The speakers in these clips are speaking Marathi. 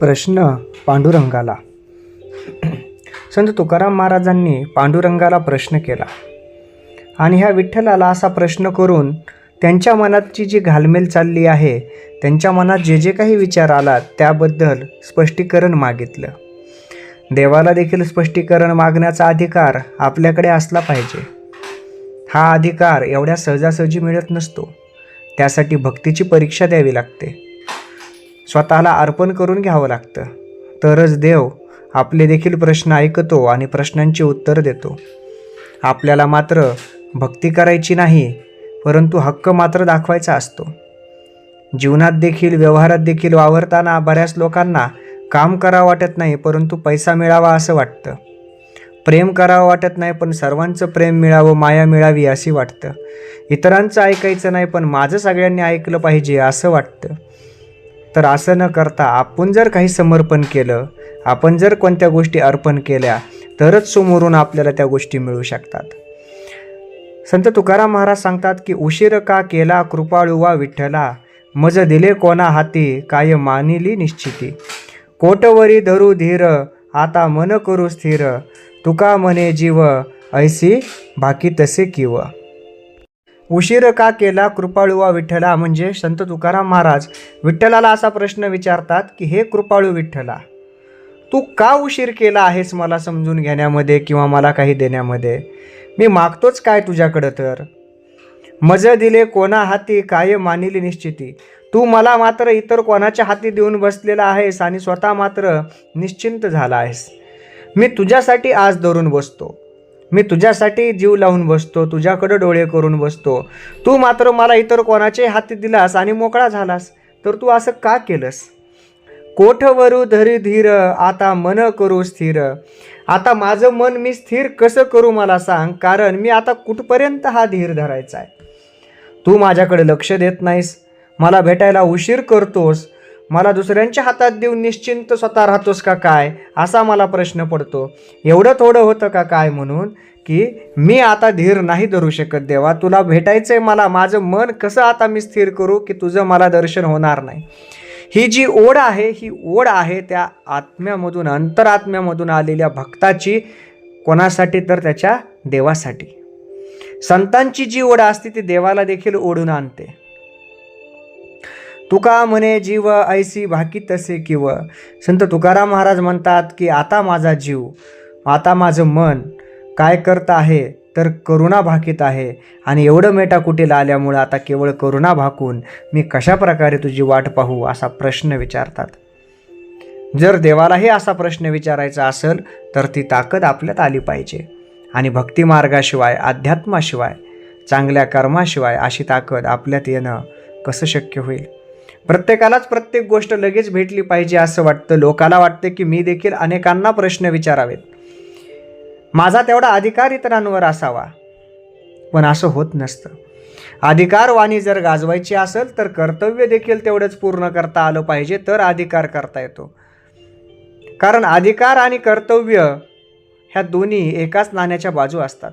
प्रश्न पांडुरंगाला. संत तुकाराम महाराजांनी पांडुरंगाला प्रश्न केला. आणि ह्या विठ्ठलाला असा प्रश्न करून त्यांच्या मनातची जी घालमेल चालली आहे त्यांच्या मनात जे जे काही विचार आला त्याबद्दल स्पष्टीकरण मागितलं. देवाला देखील स्पष्टीकरण मागण्याचा अधिकार आपल्याकडे असला पाहिजे. हा अधिकार एवढ्या सहजासहजी मिळत नसतो. त्यासाठी भक्तीची परीक्षा द्यावी लागते. स्वतःला अर्पण करून घ्यावं लागतं. तरच देव आपले देखील प्रश्न ऐकतो आणि प्रश्नांची उत्तर देतो. आपल्याला मात्र भक्ती करायची नाही परंतु हक्क मात्र दाखवायचा असतो. जीवनात देखील व्यवहारात देखील वावरताना बऱ्याच लोकांना काम करावं वाटत नाही परंतु पैसा मिळावा असं वाटतं. प्रेम करावं वाटत नाही पण सर्वांचं प्रेम मिळावं माया मिळावी अशी वाटतं. इतरांचं ऐकायचं नाही पण माझं सगळ्यांनी ऐकलं पाहिजे असं वाटतं. तर असं न करता आपण जर काही समर्पण केलं आपण जर कोणत्या गोष्टी अर्पण केल्या तरच समोरून आपल्याला त्या गोष्टी मिळू शकतात. संत तुकाराम महाराज सांगतात की उशीर का केला कृपाळू वा विठ्ठला? मज दिले कोणा हाती काय मानिली निश्चिती? कोटवरी धरू धीर आता मन करू स्थिर. तुका म्हणे जीव ऐसी बाकी तसे किव. उशीर का केला कृपाळुवा विठ्ठला म्हणजे संत तुकाराम महाराज? विठ्ठलाला असा प्रश्न विचारतात की हे कृपाळू विठ्ठला तू का उशीर केला आहेस मला समजून घेण्यामध्ये किंवा मला काही देण्यामध्ये? मी मागतोच काय तुझ्याकडं तर? मज दिले कोणा हाती काय मानिली निश्चिती? तू मला मात्र इतर कोणाच्या हाती देऊन बसलेला आहेस आणि स्वतः मात्र निश्चिंत झाला आहेस. मी तुझ्यासाठी आज धरून बसतो. मी तुझ्यासाठी जीव लावून बसतो तुझ्याकडं डोळे करून बसतो. तू मात्र मला इतर कोणाचे हाती दिलास आणि मोकळा झालास तर तू असं का केलंस? कोठवरू धरी धीर आता मन करू स्थिर. आता माझं मन मी स्थिर कसं करू मला सांग कारण मी आता कुठपर्यंत हा धीर धरायचा आहे? तू माझ्याकडे लक्ष देत नाहीस मला भेटायला उशीर करतोस मला दुसऱ्यांच्या हातात देऊन निश्चिंत स्वतः राहतोस का काय? असा मला प्रश्न पडतो. एवढं थोडं होतं का काय म्हणून? की मी आता धीर नाही धरू शकत देवा. तुला भेटायचं आहे मला. माझं मन कसं आता मी स्थिर करू की तुझं मला दर्शन होणार नाही? ही जी ओढ आहे ही ओढ आहे त्या आत्म्यामधून अंतरात्म्यामधून आलेल्या भक्ताची कोणासाठी तर त्याच्या देवासाठी. संतांची जी ओढ असते ती देवाला देखील ओढून आणते. तुका म्हणे जीव ऐसी भाकी तसे किव. संत तुकाराम महाराज म्हणतात की आता माझा जीव आता माझं मन काय करत आहे तर करुणा भाकीत आहे. आणि एवढं मेटाकुटीला आल्यामुळं आता केवळ करुणा भाकून मी कशा प्रकारे तुझी वाट पाहू असा प्रश्न विचारतात. जर देवालाही असा प्रश्न विचारायचा असेल तर ती ताकद आपल्यात आली पाहिजे. आणि भक्तिमार्गाशिवाय अध्यात्माशिवाय चांगल्या कर्माशिवाय अशी ताकद आपल्यात येणं कसं शक्य होईल? प्रत्येकालाच प्रत्येक गोष्ट लगेच भेटली पाहिजे असं वाटतं. लोकाला वाटतं की मी देखील अनेकांना प्रश्न विचारावेत. माझा तेवढा अधिकार इतरांवर असावा. पण असं होत नसतं. अधिकारवाणी जर गाजवायची असेल तर कर्तव्य देखील तेवढंच पूर्ण करता आलं पाहिजे तर अधिकार करता येतो. कारण अधिकार आणि कर्तव्य ह्या दोन्ही एकाच नाण्याच्या बाजू असतात.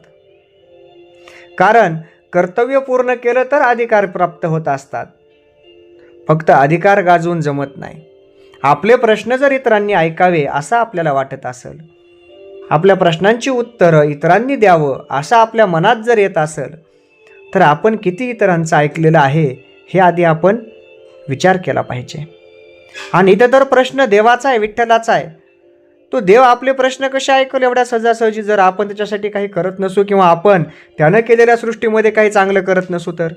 कारण कर्तव्य पूर्ण केलं तर अधिकार प्राप्त होत असतात. फक्त अधिकार गाजवून जमत नाही. आपले प्रश्न जर इतरांनी ऐकावे असं आपल्याला वाटत असेल आपल्या प्रश्नांची उत्तरं इतरांनी द्यावं असं आपल्या मनात जर येत असेल तर आपण किती इतरांचं ऐकलेलं आहे हे आधी आपण विचार केला पाहिजे. आणि इथं तर प्रश्न देवाचा आहे विठ्ठलाचा आहे. तो देव आपले प्रश्न कसे ऐकल एवढ्या सहजासहजी? जर आपण त्याच्यासाठी काही करत नसू किंवा आपण त्यानं केलेल्या सृष्टीमध्ये काही चांगलं करत नसू तर?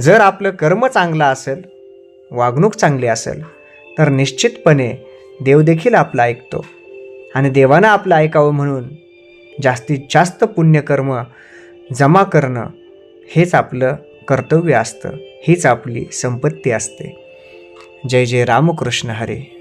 जर आपलं कर्म चांगलं असेल वागणूक चांगली असेल तर निश्चितपणे देवदेखील आपलं ऐकतो. आणि देवानं आपलं ऐकावं म्हणून जास्तीत जास्त पुण्यकर्म जमा करणं हेच आपलं कर्तव्य असतं हीच आपली संपत्ती असते. जय जय रामकृष्ण हरे.